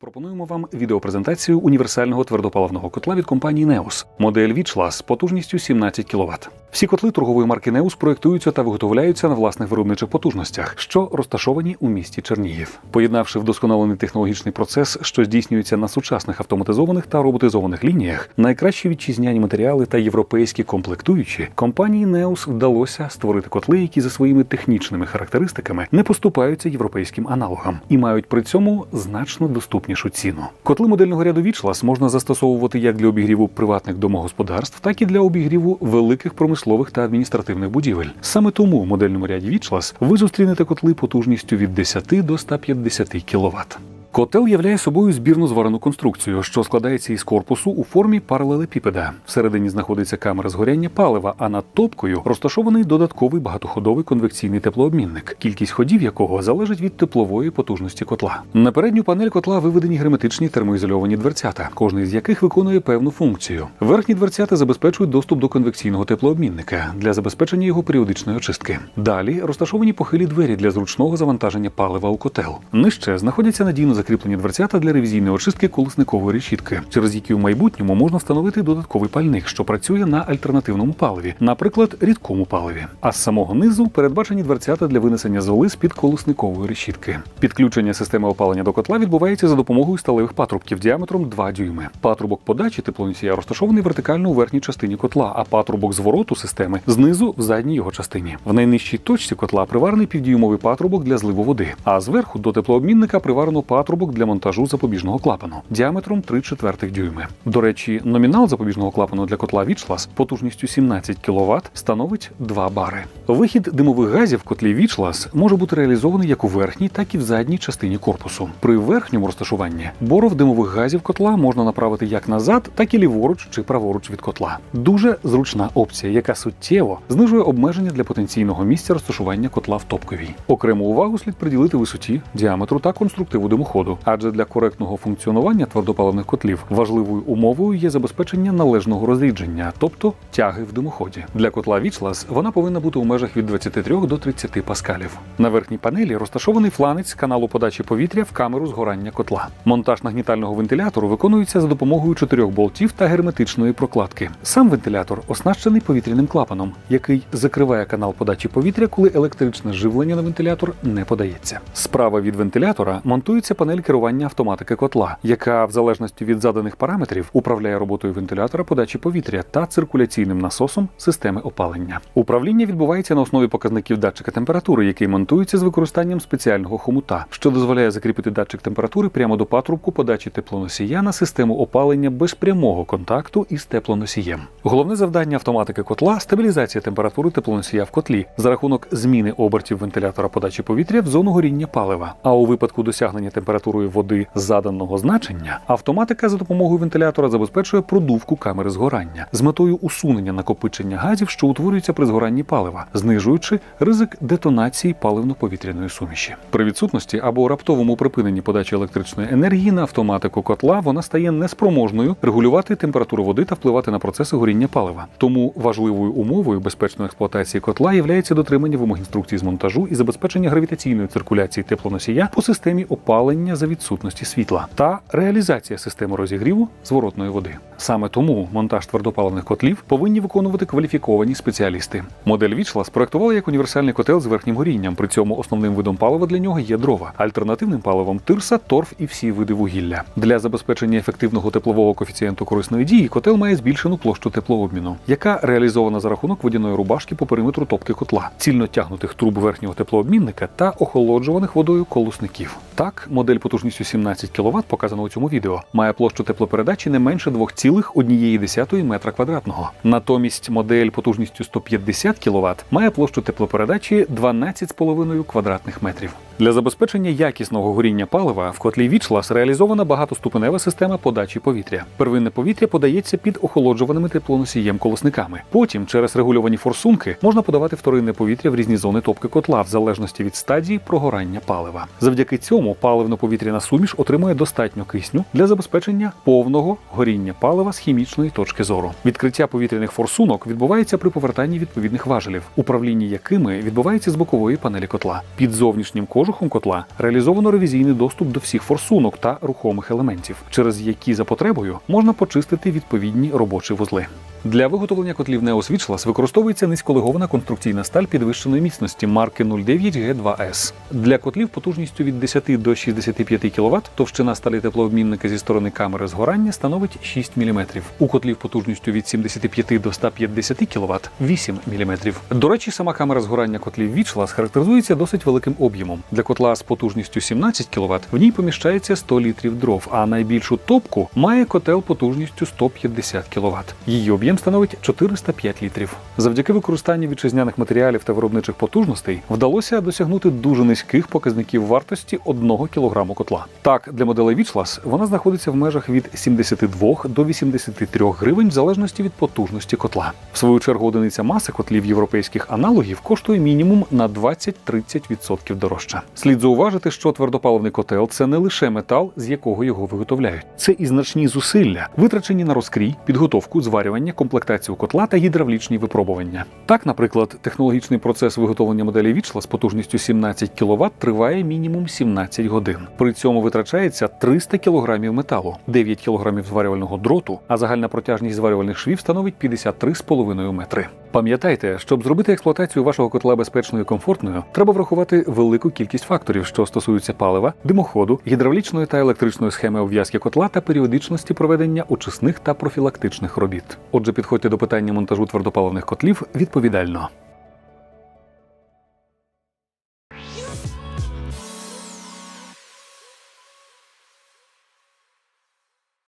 Пропонуємо вам відеопрезентацію універсального твердопаливного котла від компанії Neos. Модель Вічлас потужністю 17 кВт. Всі котли торгової марки Neos проєктуються та виготовляються на власних виробничих потужностях, що розташовані у місті Чернігів. Поєднавши вдосконалений технологічний процес, що здійснюється на сучасних автоматизованих та роботизованих лініях, найкращі вітчизняні матеріали та європейські комплектуючі, компанії Neos вдалося створити котли, які за своїми технічними характеристиками не поступаються європейським аналогам і мають при цьому значно доступнішу ціну. Котли модельного ряду Вічлас можна застосовувати як для обігріву приватних домогосподарств, так і для обігріву великих промислових та адміністративних будівель. Саме тому в модельному ряді Вічлас ви зустрінете котли потужністю від 10 до 150 кВт. Котел являє собою збірну зварену конструкцію, що складається із корпусу у формі паралелепіпеда. Всередині знаходиться камера згоряння палива, а над топкою розташований додатковий багатоходовий конвекційний теплообмінник, кількість ходів якого залежить від теплової потужності котла. На передню панель котла виведені герметичні термоізольовані дверцята, кожний з яких виконує певну функцію. Верхні дверцята забезпечують доступ до конвекційного теплообмінника для забезпечення його періодичної очистки. Далі розташовані похилі двері для зручного завантаження палива у котел. Нижче знаходяться надійно закріплені дверцята для ревізійної очистки колесникової решітки, через які в майбутньому можна встановити додатковий пальник, що працює на альтернативному паливі, наприклад, рідкому паливі. А з самого низу передбачені дверцята для винесення золи з під колесникової решітки. Підключення системи опалення до котла відбувається за допомогою сталевих патрубків діаметром 2 дюйми. Патрубок подачі теплоносія розташований вертикально у верхній частині котла, а патрубок звороту системи знизу в задній його частині. В найнижчій точці котла приварений півдюймовий патрубок для зливу води, а зверху до теплообмінника приварено патрубок для монтажу запобіжного клапану діаметром 3 четвертих дюйми. До речі, номінал запобіжного клапану для котла Вічлас потужністю 17 кВт становить 2 бари. Вихід димових газів в котлі Вічлас може бути реалізований як у верхній, так і в задній частині корпусу. При верхньому розташуванні боров димових газів котла можна направити як назад, так і ліворуч чи праворуч від котла. Дуже зручна опція, яка суттєво знижує обмеження для потенційного місця розташування котла в топковій. Окрему увагу слід приділити висоті, діаметру та конструктиву димоходу, адже для коректного функціонування твердопаливних котлів важливою умовою є забезпечення належного розрідження, тобто тяги в димоході. Для котла Вічлас вона повинна бути у межах від 23 до 30 паскалів. На верхній панелі розташований фланець каналу подачі повітря в камеру згорання котла. Монтаж нагнітального вентилятору виконується за допомогою чотирьох болтів та герметичної прокладки. Сам вентилятор оснащений повітряним клапаном, який закриває канал подачі повітря, коли електричне живлення на вентилятор не подається. Справа від вентилятора монтується панель керування автоматики котла, яка, в залежності від заданих параметрів, управляє роботою вентилятора подачі повітря та циркуляційним насосом системи опалення. Управління відбувається на основі показників датчика температури, який монтується з використанням спеціального хомута, що дозволяє закріпити датчик температури прямо до патрубку подачі теплоносія на систему опалення без прямого контакту із теплоносієм. Головне завдання автоматики котла стабілізація температури теплоносія в котлі за рахунок зміни обертів вентилятора подачі повітря в зону горіння палива. А у випадку досягнення температурою води заданого значення, автоматика за допомогою вентилятора забезпечує продувку камери згорання з метою усунення накопичення газів, що утворюються при згоранні палива, знижуючи ризик детонації паливно-повітряної суміші. При відсутності або раптовому припиненні подачі електричної енергії на автоматику котла вона стає неспроможною регулювати температуру води та впливати на процеси горіння палива. Тому важливою умовою безпечної експлуатації котла є дотримання вимог інструкцій з монтажу і забезпечення гравітаційної циркуляції теплоносія по системі опалення за відсутності світла та реалізація системи розігріву зворотної води. Саме тому монтаж твердопаливних котлів повинні виконувати кваліфіковані спеціалісти. Модель Вічла спроектували як універсальний котел з верхнім горінням. При цьому основним видом палива для нього є дрова, альтернативним паливом тирса, торф і всі види вугілля. Для забезпечення ефективного теплового коефіцієнту корисної дії котел має збільшену площу теплообміну, яка реалізована за рахунок водяної рубашки по периметру топки котла, цільно тягнутих труб верхнього теплообмінника та охолоджуваних водою колосників. Так, модель потужністю 17 кВт, показана у цьому відео, має площу теплопередачі не менше 2,1 метра квадратного. Натомість модель потужністю 150 кВт має площу теплопередачі 12,5 квадратних метрів. Для забезпечення якісного горіння палива в котлі Вічлас реалізована багатоступенева система подачі повітря. Первинне повітря подається під охолоджуваними теплоносієм колосниками. Потім, через регульовані форсунки, можна подавати вторинне повітря в різні зони топки котла, в залежності від стадії прогорання палива. Завдяки цьому паливно-повітряна суміш отримує достатньо кисню для забезпечення повного горіння палива з хімічної точки зору. Відкриття повітряних форсунок відбувається при повертанні відповідних важелів, управління якими відбувається з бокової панелі котла. Під зовнішнім кожухом кожухом котла реалізовано ревізійний доступ до всіх форсунок та рухомих елементів, через які за потребою можна почистити відповідні робочі вузли. Для виготовлення котлів Neos використовується низьколегована конструкційна сталь підвищеної міцності марки 09G2S. Для котлів потужністю від 10 до 65 кВт товщина сталі теплообмінника зі сторони камери згорання становить 6 мм. У котлів потужністю від 75 до 150 кВт 8 мм. До речі, сама камера згорання котлів Witchlass характеризується досить великим об'ємом. Для котла з потужністю 17 кВт в ній поміщається 100 літрів дров, а найбільшу топку має котел потужністю 150 кВт. Її об'єм становить 405 літрів. Завдяки використанню вітчизняних матеріалів та виробничих потужностей вдалося досягнути дуже низьких показників вартості 1 кг котла. Так, для моделей Witchlass вона знаходиться в межах від 72 до 83 гривень в залежності від потужності котла. В свою чергу одиниця маси котлів європейських аналогів коштує мінімум на 20-30% дорожче. Слід зауважити, що твердопаливний котел це не лише метал, з якого його виготовляють. Це і значні зусилля, витрачені на розкрій, підготовку, зварювання, комплектацію котла та гідравлічні випробування. Так, наприклад, технологічний процес виготовлення моделі Вічла з потужністю 17 кВт триває мінімум 17 годин. При цьому витрачається 300 кг металу, 9 кг зварювального дроту, а загальна протяжність зварювальних швів становить 53,5 метри. Пам'ятайте, щоб зробити експлуатацію вашого котла безпечною і комфортною, треба врахувати велику кількість факторів, що стосуються палива, димоходу, гідравлічної та електричної схеми обв'язки котла та періодичності проведення очисних та профілактичних робіт. Отже, підходьте до питання монтажу твердопаливних котлів відповідально.